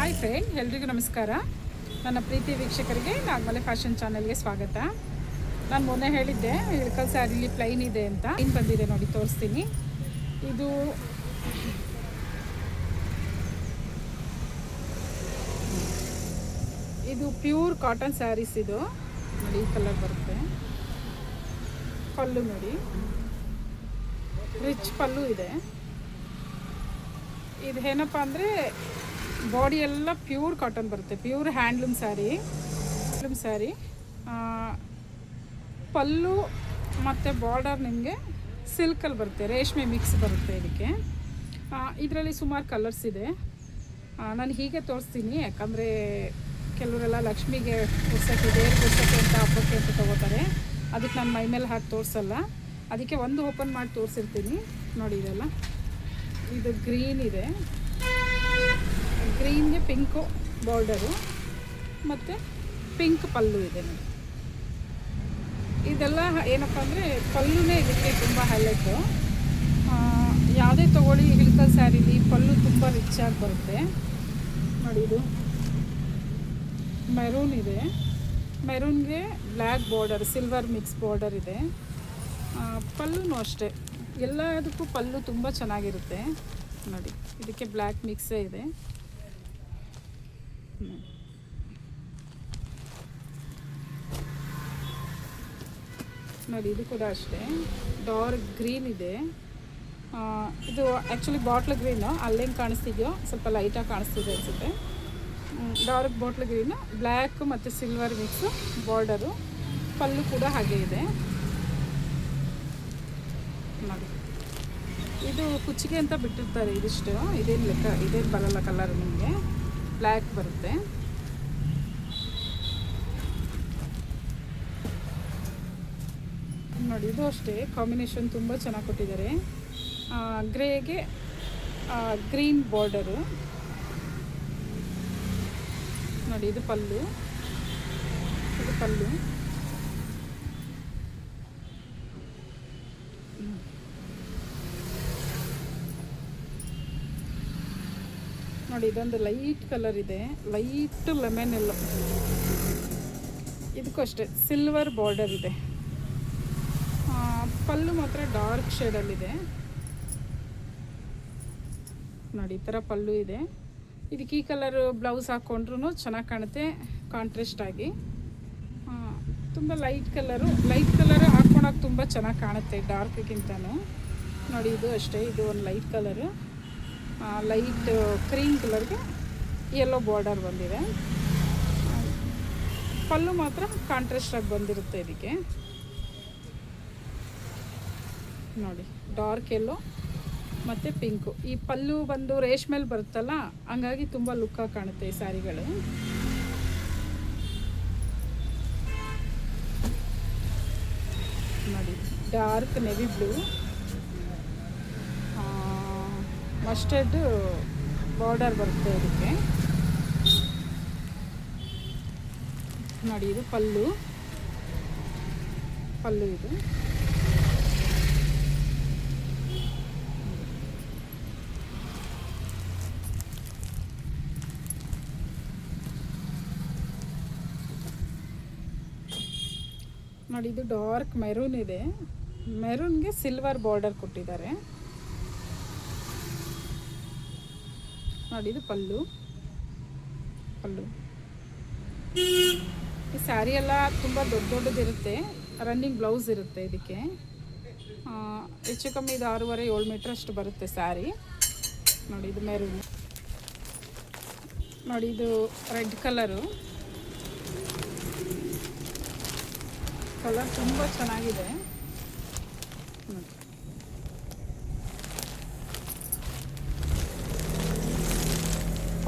Hi friend ಎಲ್ರಿಗೂ ನಮಸ್ಕಾರ. ನನ್ನ ಪ್ರೀತಿ ವೀಕ್ಷಕರಿಗೆ ನಾಗಮಲೆ ಫ್ಯಾಷನ್ ಚಾನಲ್ಗೆ ಸ್ವಾಗತ. ನಾನು ಮೊನ್ನೆ ಹೇಳಿದ್ದೆ ಇಳಕಲ್ ಸ್ಯಾರಿಲಿ ಪ್ಲೈನ್ ಇದೆ ಅಂತ. ಇನ್ನು ಬಂದಿದೆ ನೋಡಿ, ತೋರಿಸ್ತೀನಿ. ಇದು ಇದು ಪ್ಯೂರ್ ಕಾಟನ್ ಸ್ಯಾರೀಸ್ ಇದು. ನೋಡಿ, ಈ ಕಲರ್ ಬರುತ್ತೆ. ಪಲ್ಲು ನೋಡಿ. ರಿಚ್ ಪಲ್ಲು ಇದೆ. ಇದು ಏನಪ್ಪ ಅಂದರೆ ಬಾಡಿ ಎಲ್ಲ ಪ್ಯೂರ್ ಕಾಟನ್ ಬರುತ್ತೆ. Pure handloom saree handloom saree pallu ಮತ್ತು ಬಾರ್ಡರ್ ನಿಮಗೆ ಸಿಲ್ಕಲ್ಲಿ ಬರುತ್ತೆ, ರೇಷ್ಮೆ ಮಿಕ್ಸ್ ಬರುತ್ತೆ ಇದಕ್ಕೆ. ಇದರಲ್ಲಿ ಸುಮಾರು ಕಲರ್ಸ್ ಇದೆ. ನಾನು ಹೀಗೆ ತೋರಿಸ್ತೀನಿ, ಯಾಕಂದರೆ ಕೆಲವರೆಲ್ಲ ಲಕ್ಷ್ಮಿಗೆ ಪುಸ್ತಕ ದೇವ್ರ ಪುಸ್ತಕ ಅಂತ ಹಬ್ಬಕ್ಕೆ ಅಂತ ತೊಗೋತಾರೆ. ಅದಕ್ಕೆ ನಾನು ಮೈ ಮೇಲೆ ಹಾಕಿ ತೋರಿಸಲ್ಲ. ಅದಕ್ಕೆ ಒಂದು ಓಪನ್ ಮಾಡಿ ತೋರಿಸಿರ್ತೀನಿ. ನೋಡಿ ಇದೆಲ್ಲ. ಇದು ಗ್ರೀನ್ ಇದೆ. ಗ್ರೀನ್ಗೆ ಪಿಂಕು ಬಾರ್ಡರು ಮತ್ತು ಪಿಂಕ್ ಪಲ್ಲು ಇದೆ ನೋಡಿ. ಇದೆಲ್ಲ ಏನಪ್ಪ ಅಂದರೆ ಪಲ್ಲುನೇ ಇದಕ್ಕೆ ತುಂಬ ಹೈಲೈಟು. ಯಾವುದೇ ತೊಗೊಳ್ಳಿ ಹಿಲ್ಕಲ್ ಸ್ಯಾರೀಲಿ ಪಲ್ಲು ತುಂಬ ರಿಚ್ಚಾಗಿ ಬರುತ್ತೆ. ನೋಡಿ ಇದು. ಮೆರೂನ್ ಇದೆ. ಮೆರೂನ್ಗೆ black border silver mix border ಇದೆ. ಪಲ್ಲುನೂ ಅಷ್ಟೇ. ಎಲ್ಲದಕ್ಕೂ ಪಲ್ಲು ತುಂಬ ಚೆನ್ನಾಗಿರುತ್ತೆ. ನೋಡಿ, ಇದಕ್ಕೆ ಬ್ಲ್ಯಾಕ್ ಮಿಕ್ಸೇ ಇದೆ. ನೋಡಿ, ಇದು ಕೂಡ ಅಷ್ಟೇ. ಡಾರ್ಕ್ ಗ್ರೀನ್ ಇದೆ. ಇದು ಆ್ಯಕ್ಚುಲಿ ಬಾಟ್ಲ್ ಗ್ರೀನು ಅಲ್ಲೇನು ಕಾಣಿಸ್ತಿದೆಯೋ, ಸ್ವಲ್ಪ ಲೈಟಾಗಿ ಕಾಣಿಸ್ತಿದೆ ಅನಿಸುತ್ತೆ. ಡಾರ್ಕ್ ಬಾಟ್ಲ್ ಗ್ರೀನು ಬ್ಲ್ಯಾಕ್ ಮತ್ತು ಸಿಲ್ವರ್ ಮಿಕ್ಸು ಬಾರ್ಡರು ಪಲ್ಲು ಕೂಡ ಹಾಗೆ ಇದೆ. ನೋಡಿ. ಇದು ಕುಚ್ಚಿಗೆ ಅಂತ ಬಿಟ್ಟಿರ್ತಾರೆ ಇದಿಷ್ಟು. ಇದೇನು ಲೆಕ್ಕ, ಇದೇನು ಬರಲ್ಲ ಕಲರ್ ನಿಮಗೆ. ಬ್ಲ್ಯಾಕ್ ಬರುತ್ತೆ. ನೋಡಿ, ಇದು ಅಷ್ಟೇ. ಕಾಂಬಿನೇಷನ್ ತುಂಬ ಚೆನ್ನಾಗಿ ಕೊಟ್ಟಿದ್ದಾರೆ. ಗ್ರೇಗೆ ಗ್ರೀನ್ ಬಾರ್ಡರು. ನೋಡಿ, ಇದು ಪಲ್ಲು. ಇದು ಪಲ್ಲು. ನೋಡಿ, ಇದೊಂದು ಲೈಟ್ ಕಲರ್ ಇದೆ. ಲೈಟ್ ಲೆಮನ್ ಎಲ್ಲೋ ಇದಕ್ಕೂ ಅಷ್ಟೇ ಸಿಲ್ವರ್ ಬಾರ್ಡರ್ ಇದೆ. ಪಲ್ಲು ಮಾತ್ರ ಡಾರ್ಕ್ ಶೇಡಲ್ಲಿದೆ ನೋಡಿ, ಈ ಥರ ಪಲ್ಲು ಇದೆ. ಇದಕ್ಕೆ ಈ ಕಲರ್ ಬ್ಲೌಸ್ ಹಾಕ್ಕೊಂಡ್ರೂ ಚೆನ್ನಾಗಿ ಕಾಣುತ್ತೆ ಕಾಂಟ್ರೆಸ್ಟ್ ಆಗಿ. ತುಂಬ ಲೈಟ್ ಕಲರು ಲೈಟ್ ಕಲರ್ ಹಾಕ್ಕೊಳಕ್ಕೆ ತುಂಬ ಚೆನ್ನಾಗಿ ಕಾಣುತ್ತೆ ಡಾರ್ಕ್ಗಿಂತನೂ ನೋಡಿ, ಇದು ಅಷ್ಟೇ, ಇದು ಒಂದು ಲೈಟ್ ಕಲರು ಲೈಟ್ ಕ್ರೀಮ್ ಕಲರ್ಗೆ ಯೆಲ್ಲೋ ಬಾರ್ಡರ್ ಬಂದಿದೆ. ಪಲ್ಲು ಮಾತ್ರ ಕಾಂಟ್ರಾಸ್ಟ್ ಆಗಿ ಬಂದಿರುತ್ತೆ ಇದಕ್ಕೆ. ನೋಡಿ ಡಾರ್ಕ್ ಎಲ್ಲೋ ಮತ್ತು ಪಿಂಕು ಈ ಪಲ್ಲು ಬಂದು ರೇಷ್ಮೆಲ್ ಬರುತ್ತಲ್ಲ, ಹಂಗಾಗಿ ತುಂಬ ಲುಕ್ಕಾಗಿ ಕಾಣುತ್ತೆ ಈ ಸ್ಯಾರಿಗಳು ನೋಡಿ dark navy blue mustard border ಬರುತ್ತೆ ಇದಕ್ಕೆ. ನೋಡಿ, ಇದು ಪಲ್ಲು. ಪಲ್ಲು ಇದು. ನೋಡಿ, ಇದು ಡಾರ್ಕ್ ಮೆರೂನ್ ಇದೆ. ಮೆರೂನ್ಗೆ ಸಿಲ್ವರ್ ಬಾರ್ಡರ್ ಕೊಟ್ಟಿದ್ದಾರೆ. ನೋಡಿ, ಇದು ಪಲ್ಲು. ಪಲ್ಲು. ಈ ಸ್ಯಾರಿ ಎಲ್ಲ ತುಂಬ ದೊಡ್ಡ ದೊಡ್ಡದಿರುತ್ತೆ. ರನ್ನಿಂಗ್ ಬ್ಲೌಸ್ ಇರುತ್ತೆ ಇದಕ್ಕೆ. ಹೆಚ್ಚು ಕಮ್ಮಿ ಇದು ಆರೂವರೆ, ಏಳು ಮೀಟ್ರ್ ಅಷ್ಟು ಬರುತ್ತೆ ಸ್ಯಾರಿ. ನೋಡಿ, ಇದು ಮೆರೂನ್ ನೋಡಿ, ಇದು ರೆಡ್ ಕಲರು. ಕಲರ್ ತುಂಬ ಚೆನ್ನಾಗಿದೆ. ನೋಡಿ.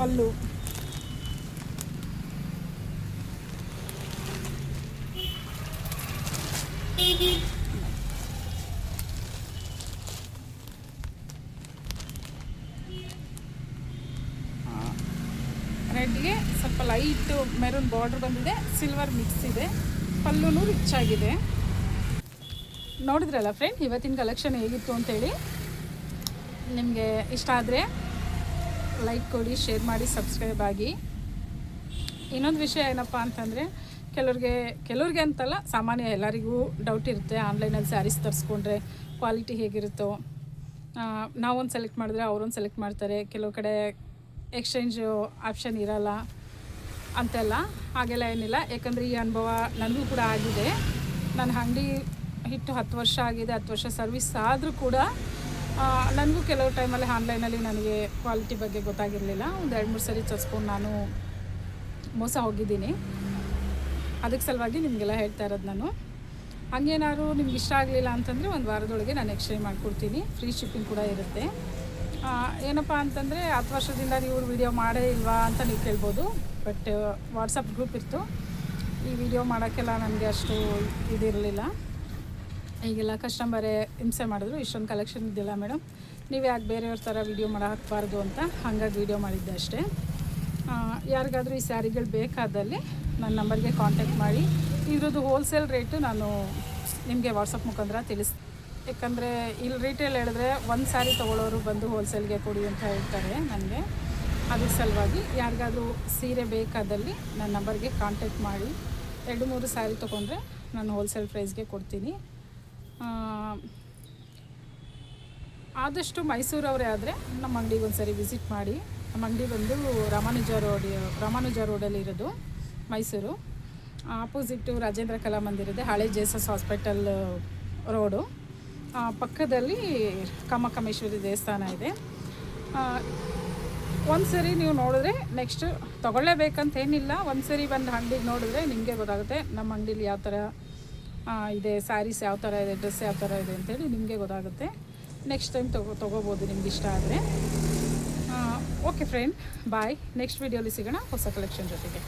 ಪಲ್ಲು ರೆಡ್ಗೆ ಸ್ವಲ್ಪ ಲೈಟ್ ಮೆರೂನ್ ಬಾರ್ಡರ್ ಬಂದಿದೆ, ಸಿಲ್ವರ್ ಮಿಕ್ಸ್ ಇದೆ ಪಲ್ಲೂ ರಿಚ್ ಆಗಿದೆ. ನೋಡಿದ್ರಲ್ಲ ಫ್ರೆಂಡ್, ಇವತ್ತಿನ ಕಲೆಕ್ಷನ್ ಹೇಗಿತ್ತು ಅಂತೇಳಿ? ನಿಮಗೆ ಇಷ್ಟ ಆದರೆ ಲೈಕ್ ಕೊಡಿ ಶೇರ್ ಮಾಡಿ ಸಬ್ಸ್ಕ್ರೈಬ್ ಆಗಿ. ಇನ್ನೊಂದು ವಿಷಯ ಏನಪ್ಪ ಅಂತಂದರೆ, ಕೆಲವ್ರಿಗೆ ಕೆಲವ್ರಿಗೆ ಅಂತಲ್ಲ, ಸಾಮಾನ್ಯ ಎಲ್ಲರಿಗೂ ಡೌಟ್ ಇರುತ್ತೆ. ಆನ್ಲೈನಲ್ಲಿ ಸ್ಯಾರೀಸ್ ತರಿಸ್ಕೊಂಡ್ರೆ ಕ್ವಾಲಿಟಿ ಹೇಗಿರುತ್ತೋ. ನಾವೊಂದು ಸೆಲೆಕ್ಟ್ ಮಾಡಿದ್ರೆ ಅವರೊಂದು ಸೆಲೆಕ್ಟ್ ಮಾಡ್ತಾರೆ. ಕೆಲವು ಕಡೆ ಎಕ್ಸ್ಚೇಂಜು ಆಪ್ಷನ್ ಇರಲ್ಲ ಅಂತೆಲ್ಲ, ಹಾಗೆಲ್ಲ ಏನಿಲ್ಲ. ಯಾಕಂದರೆ ಈ ಅನುಭವ ನನಗೂ ಕೂಡ ಆಗಿದೆ. ನನ್ನ ಅಂಗಡಿ ಹಿಟ್ಟು ಹತ್ತು ವರ್ಷ ಆಗಿದೆ, ಹತ್ತು ವರ್ಷ ಸರ್ವಿಸ್ ಆದರೂ ಕೂಡ ನನಗೂ ಕೆಲವು ಟೈಮಲ್ಲಿ ಆನ್ಲೈನಲ್ಲಿ ನನಗೆ ಕ್ವಾಲಿಟಿ ಬಗ್ಗೆ ಗೊತ್ತಾಗಿರಲಿಲ್ಲ. ಒಂದು ಎರಡು ಮೂರು ಸರಿ ಚಸ್ಕೊಂಡು ನಾನು ಮೋಸ ಹೋಗಿದ್ದೀನಿ. ಅದಕ್ಕೆ ಸಲುವಾಗಿ ನಿಮಗೆಲ್ಲ ಹೇಳ್ತಾ ಇರೋದು ನಾನು. ಹಂಗೇನಾದ್ರು ನಿಮ್ಗೆ ಇಷ್ಟ ಆಗಲಿಲ್ಲ ಅಂತಂದರೆ ಒಂದು ವಾರದೊಳಗೆ ನಾನು ಎಕ್ಸ್ಚೇಂಜ್ ಮಾಡಿಕೊಡ್ತೀನಿ. ಫ್ರೀ ಶಿಪ್ಪಿಂಗ್ ಕೂಡ ಇರುತ್ತೆ. ಏನಪ್ಪ ಅಂತಂದರೆ ಹತ್ತು ವರ್ಷದಿಂದ ನೀವು ವಿಡಿಯೋ ಮಾಡೇ ಇಲ್ವಾ ಅಂತ ನೀವು ಕೇಳ್ಬೋದು. ಬಟ್ ವಾಟ್ಸಪ್ ಗ್ರೂಪ್ ಇತ್ತು. ಈ ವಿಡಿಯೋ ಮಾಡೋಕ್ಕೆಲ್ಲ ನನಗೆ ಅಷ್ಟು ಇದಿರಲಿಲ್ಲ. ಈಗೆಲ್ಲ ಕಸ್ಟಮರೇ ಹಿಂಸೆ ಮಾಡಿದ್ರು, ಇಷ್ಟೊಂದು ಕಲೆಕ್ಷನ್ ಇದ್ದಿಲ್ಲ ಮೇಡಮ್ ನೀವು ಯಾಕೆ ಬೇರೆಯವ್ರ ಥರ ವಿಡಿಯೋ ಮಾಡಾಕಬಾರ್ದು ಅಂತ ಹಾಗಾಗಿ ವಿಡಿಯೋ ಮಾಡಿದ್ದೆ ಅಷ್ಟೇ. ಯಾರಿಗಾದರೂ ಈ ಸ್ಯಾರಿಗಳು ಬೇಕಾದಲ್ಲಿ ನನ್ನ ನಂಬರ್ಗೆ ಕಾಂಟ್ಯಾಕ್ಟ್ ಮಾಡಿ. ಇದ್ರದ್ದು ಹೋಲ್ಸೇಲ್ ರೇಟು ನಾನು ನಿಮಗೆ ವಾಟ್ಸಪ್ ಮುಖಾಂತರ ತಿಳಿಸ್, ಯಾಕಂದರೆ ಇಲ್ಲಿ ರೀಟೇಲ್ ಹೇಳಿದ್ರೆ ಒಂದು ಸ್ಯಾರಿ ತೊಗೊಳ್ಳೋರು ಬಂದು ಹೋಲ್ಸೇಲ್ಗೆ ಕೊಡಿ ಅಂತ ಹೇಳ್ತಾರೆ ನನಗೆ. ಅದ್ರ ಸಲುವಾಗಿ ಯಾರಿಗಾದರೂ ಸೀರೆ ಬೇಕಾದಲ್ಲಿ ನನ್ನ ನಂಬರ್ಗೆ ಕಾಂಟ್ಯಾಕ್ಟ್ ಮಾಡಿ. ಎರಡು ಮೂರು ಸ್ಯಾರಿ ತೊಗೊಂಡ್ರೆ ನಾನು ಹೋಲ್ಸೇಲ್ ಪ್ರೈಸ್ಗೆ ಕೊಡ್ತೀನಿ. ಆದಷ್ಟು ಮೈಸೂರವರೇ ಆದರೆ ನಮ್ಮ ಅಂಗಡಿಗೆ ಒಂದು ಸರಿ ವಿಸಿಟ್ ಮಾಡಿ. ನಮ್ಮ ಅಂಗಡಿ ಬಂದು ರಾಮಾನುಜ ರೋಡ್, ರಾಮಾನುಜ ರೋಡಲ್ಲಿ ಇರೋದು ಮೈಸೂರು. ಆಪೋಸಿಟ್ಟು ರಾಜೇಂದ್ರ ಕಲಾ ಮಂದಿರ ಇದೆ, ಹಳೆ ಜೇಸಸ್ ಹಾಸ್ಪಿಟಲ್ ರೋಡು ಪಕ್ಕದಲ್ಲಿ ಕಾಮಕಮೇಶ್ವರಿ ದೇವಸ್ಥಾನ ಇದೆ. ಒಂದು ಸರಿ ನೀವು ನೋಡಿದ್ರೆ ನೆಕ್ಸ್ಟ್ ತೊಗೊಳ್ಳೇಬೇಕಂತ ಏನಿಲ್ಲ. ಒಂದು ಸರಿ ಬಂದು ಅಂಗಡಿಗೆ ನೋಡಿದ್ರೆ ನಿಮಗೆ ಗೊತ್ತಾಗುತ್ತೆ ನಮ್ಮ ಅಂಗಡೀಲಿ ಯಾವ ಥರ ಇದೆ ಸ್ಯಾರೀಸ್ ಯಾವ ಥರ ಇದೆ ಡ್ರೆಸ್ ಯಾವ ಥರ ಇದೆ ಅಂತೇಳಿ ನಿಮಗೆ ಗೊತ್ತಾಗುತ್ತೆ. ನೆಕ್ಸ್ಟ್ ಟೈಮ್ ತಗೋ ತೊಗೋಬೋದು ನಿಮ್ಗೆ ಇಷ್ಟ ಆದರೆ. ಓಕೆ ಫ್ರೆಂಡ್ ಬಾಯ್ ನೆಕ್ಸ್ಟ್ ವೀಡಿಯೋಲಿ ಸಿಗೋಣ, ಹೊಸ ಕಲೆಕ್ಷನ್ ಜೊತೆಗೆ.